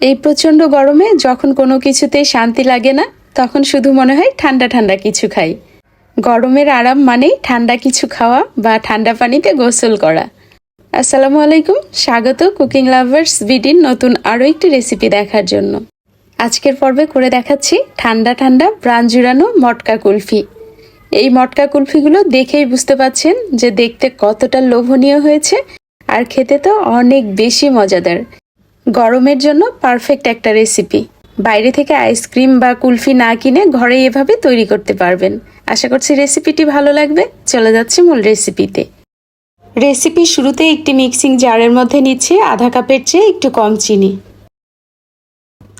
এই প্রচণ্ড গরমে যখন কোনো কিছুতেই শান্তি লাগে না, তখন শুধু মনে হয় ঠান্ডা ঠান্ডা কিছু খাই। গরমের আরাম মানেই ঠান্ডা কিছু খাওয়া বা ঠান্ডা পানিতে গোসল করা। আসসালামু আলাইকুম, স্বাগত কুকিং লাভার্স বিডির নতুন আরও একটি রেসিপি দেখার জন্য। আজকের পর্বে করে দেখাচ্ছি ঠান্ডা ঠান্ডা প্রাণ জুড়ানো মটকা কুলফি। এই মটকা কুলফিগুলো দেখেই বুঝতে পাচ্ছেন যে দেখতে কতটা লোভনীয় হয়েছে, আর খেতে তো অনেক বেশি মজাদার। গরমের জন্য পারফেক্ট একটা রেসিপি বাইরে থেকে আইসক্রিম বা কুলফি না কিনে ঘরে এভাবে তৈরি করতে পারবেন। আশা করছি রেসিপিটি ভালো লাগবে। চলে যাচ্ছে মূল রেসিপিতে রেসিপি শুরুতে একটি মিক্সিং জারের মধ্যে নিচ্ছি আধা কাপের চেয়ে একটু কম চিনি।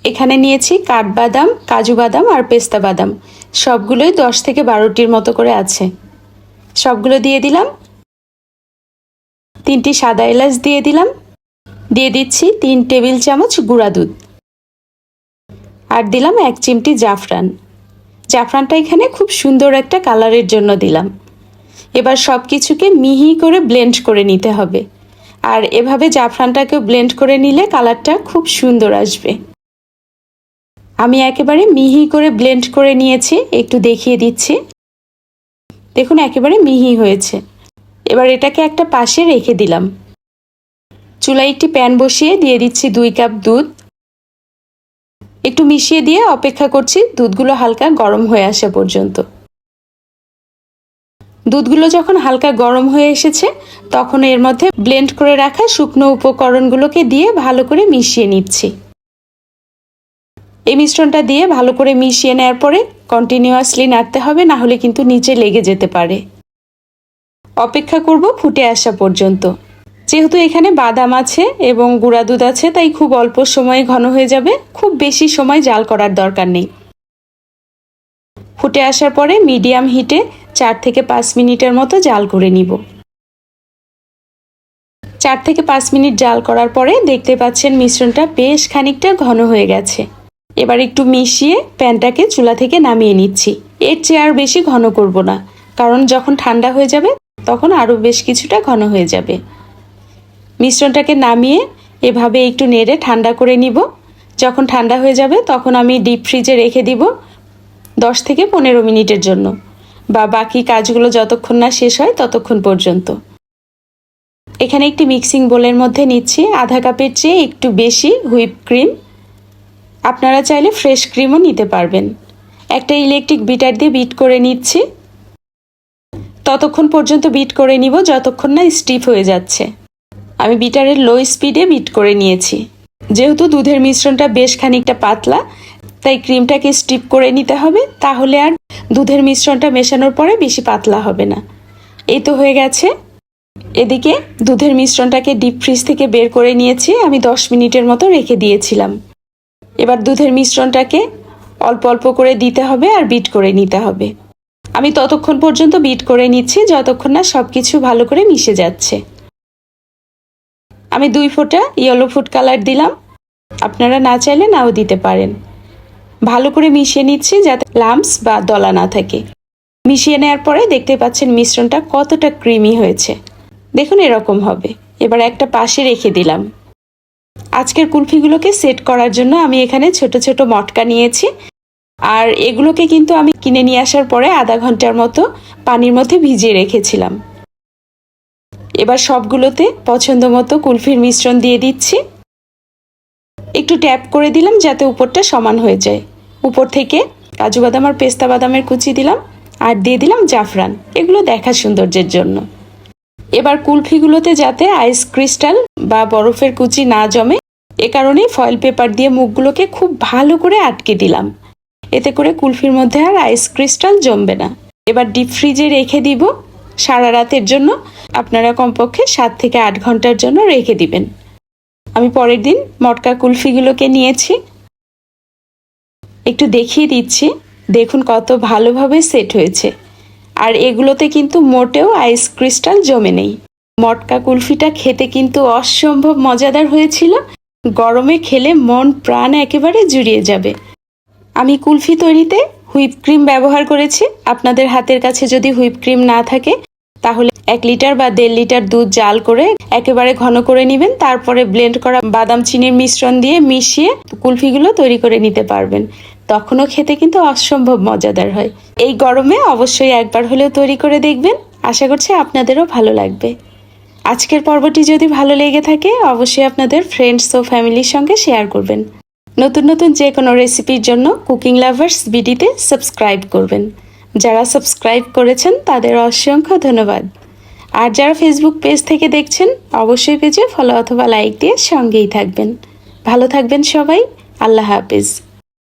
এখানে নিয়েছি কাঠবাদাম, কাজু বাদাম আর পেস্তা বাদাম। সবগুলোই দশ থেকে বারোটির মতো করে আছে। সবগুলো দিয়ে দিলাম। তিনটি সাদা এলাচ দিয়ে দিলাম। দিয়ে দিচ্ছি তিন টেবিল চামচ গুঁড়া দুধ। আর দিলাম এক চিমটি জাফরান। জাফরানটা এখানে খুব সুন্দর একটা কালারের জন্য দিলাম। এবার সব কিছুকে মিহি করে ব্লেন্ড করে নিতে হবে। আর এভাবে জাফরানটাকে ব্লেন্ড করে নিলে কালারটা খুব সুন্দর আসবে। আমি একেবারে মিহি করে ব্লেন্ড করে নিয়েছি, একটু দেখিয়ে দিচ্ছি। দেখুন, একেবারে মিহি হয়েছে। এবার এটাকে একটা পাশে রেখে দিলাম। চুলায় একটি প্যান বসিয়ে দিয়ে দিচ্ছি দুই কাপ দুধ। একটু মিশিয়ে দিয়ে অপেক্ষা করছি, দুধগুলো হালকা গরম হয়ে আসা পর্যন্ত। দুধগুলো যখন হালকা গরম হয়ে এসেছে, তখন এর মধ্যে ব্লেন্ড করে রাখা শুকনো উপকরণগুলোকে দিয়ে ভালো করে মিশিয়ে নিচ্ছি। এই মিশ্রণটা দিয়ে ভালো করে মিশিয়ে নেওয়ার পরে কন্টিনিউয়াসলি নাড়তে হবে, না হলে কিন্তু নিচে লেগে যেতে পারে। অপেক্ষা করব ফুটে আসা পর্যন্ত। যেহেতু এখানে বাদাম আছে এবং গুঁড়া দুধ আছে, তাই খুব অল্প সময়ে ঘন হয়ে যাবে। খুব বেশি সময় জাল করার দরকার নেই। ফুটে আসার পরে মিডিয়াম হিটে চার থেকে পাঁচ মিনিটের মতো জাল করে নিব। চার থেকে পাঁচ মিনিট জাল করার পরে দেখতে পাচ্ছেন মিশ্রণটা বেশ খানিকটা ঘন হয়ে গেছে। এবার একটু মিশিয়ে প্যানটাকে চুলা থেকে নামিয়ে নিচ্ছি। এর চেয়ে আর বেশি ঘন করব না, কারণ যখন ঠান্ডা হয়ে যাবে, তখন আরও বেশ কিছুটা ঘন হয়ে যাবে। মিশ্রণটাকে নামিয়ে এভাবে একটু নেড়ে ঠান্ডা করে নিব। যখন ঠান্ডা হয়ে যাবে তখন আমি ডিপ ফ্রিজে রেখে দিব দশ থেকে পনেরো মিনিটের জন্য বা বাকি কাজগুলো যতক্ষণ না শেষ হয় ততক্ষণ পর্যন্ত। এখানে একটি মিক্সিং বোলের মধ্যে নিচ্ছি আধা কাপের চেয়ে একটু বেশি হুইপ ক্রিম আপনারা চাইলে ফ্রেশ ক্রিমও নিতে পারবেন। একটা ইলেকট্রিক বিটার দিয়ে বিট করে নিচ্ছি। ততক্ষণ পর্যন্ত বিট করে নিব, যতক্ষণ না স্টিফ হয়ে যাচ্ছে। আমি বিটারের লো স্পিডে বিট করে নিয়েছি। যেহেতু দুধের মিশ্রণটা বেশ খানিকটা পাতলা, তাই ক্রিমটাকে স্টিপ করে নিতে হবে, তাহলে আর দুধের মিশ্রণটা মেশানোর পরে বেশি পাতলা হবে না। এই তো হয়ে গেছে। এদিকে দুধের মিশ্রণটাকে ডিপ ফ্রিজ থেকে বের করে নিয়েছি, আমি দশ মিনিটের মতো রেখে দিয়েছিলাম। এবার দুধের মিশ্রণটাকে অল্প অল্প করে দিতে হবে আর বিট করে নিতে হবে। আমি ততক্ষণ পর্যন্ত বিট করে নিচ্ছি, যতক্ষণ না সব কিছু ভালো করে মিশে যাচ্ছে। আমি দুই ফোঁটা ইয়েলো ফুড কালার দিলাম। আপনারা না চাইলে নাও দিতে পারেন। ভালো করে মিশিয়ে নিচ্ছি যাতে লাম্পস বা দলা না থাকে। মিশিয়ে নেওয়ার পরে দেখতে পাচ্ছেন মিশ্রণটা কতটা ক্রিমি হয়েছে। দেখুন এরকম হবে। এবার একটা পাশে রেখে দিলাম। আজকের কুলফিগুলোকে সেট করার জন্য আমি এখানে ছোট ছোট মটকা নিয়েছি। আর এগুলোকে কিন্তু আমি কিনে নিয়ে আসার পরে আধা ঘণ্টার মতো পানির মধ্যে ভিজিয়ে রেখেছিলাম। এবার সবগুলোতে পছন্দ মতো কুলফির মিশ্রণ দিয়ে দিচ্ছি। একটু ট্যাপ করে দিলাম যাতে উপরটা সমান হয়ে যায়। উপর থেকে কাজু বাদাম আর পেস্তা বাদামের কুচি দিলাম আর দিয়ে দিলাম জাফরান। এগুলো দেখা সৌন্দর্যের জন্য। এবার কুলফিগুলোতে যাতে আইস ক্রিস্টাল বা বরফের কুচি না জমে, এ কারণেই ফয়েল পেপার দিয়ে মুখগুলোকে খুব ভালো করে আটকে দিলাম। এতে করে কুলফির মধ্যে আর আইস ক্রিস্টাল জমবে না। এবার ডিপ ফ্রিজে রেখে দিব। সারা রাতের জন্য আপনারা কমপক্ষে সাত থেকে আট ঘণ্টার জন্য রেখে দিবেন। আমি পরের দিন মটকা কুলফিগুলোকে নিয়েছি। একটু দেখিয়ে দিচ্ছি। দেখুন কত ভালোভাবে সেট হয়েছে। আর এগুলোতে কিন্তু মোটেও আইস ক্রিস্টাল জমে নেই। মটকা কুলফিটা খেতে কিন্তু অসম্ভব মজাদার হয়েছিল। গরমে খেলে মন, প্রাণ একেবারে জুড়িয়ে যাবে। আমি কুলফি তৈরিতে হুইপ ক্রিম ব্যবহার করেছি। আপনাদের হাতের কাছে যদি হুইপ ক্রিম না থাকে তাহলে এক লিটার বা দেড় লিটার দুধ জাল করে একেবারে ঘন করে নেবেন, তারপরে ব্লেন্ড করা বাদাম চিনির মিশ্রণ দিয়ে মিশিয়ে কুলফিগুলো তৈরি করে নিতে পারবেন। তখনও খেতে কিন্তু অসম্ভব মজাদার হয়। এই গরমে অবশ্যই একবার হলেও তৈরি করে দেখবেন। আশা করছি আপনাদেরও ভালো লাগবে। আজকের পর্বটি যদি ভালো লেগে থাকে, অবশ্যই আপনাদের ফ্রেন্ডস ও ফ্যামিলির সঙ্গে শেয়ার করবেন। নতুন নতুন যে কোনো রেসিপির জন্য কুকিং লাভার্স বিডিতে সাবস্ক্রাইব করবেন। যারা সাবস্ক্রাইব করেছেন তাদের অসংখ্য ধন্যবাদ। আর যারা ফেসবুক পেজ থেকে দেখছেন, অবশ্যই পেজে ফলো অথবা লাইক দিয়ে সঙ্গেই থাকবেন। ভালো থাকবেন সবাই, আল্লাহ হাফিজ।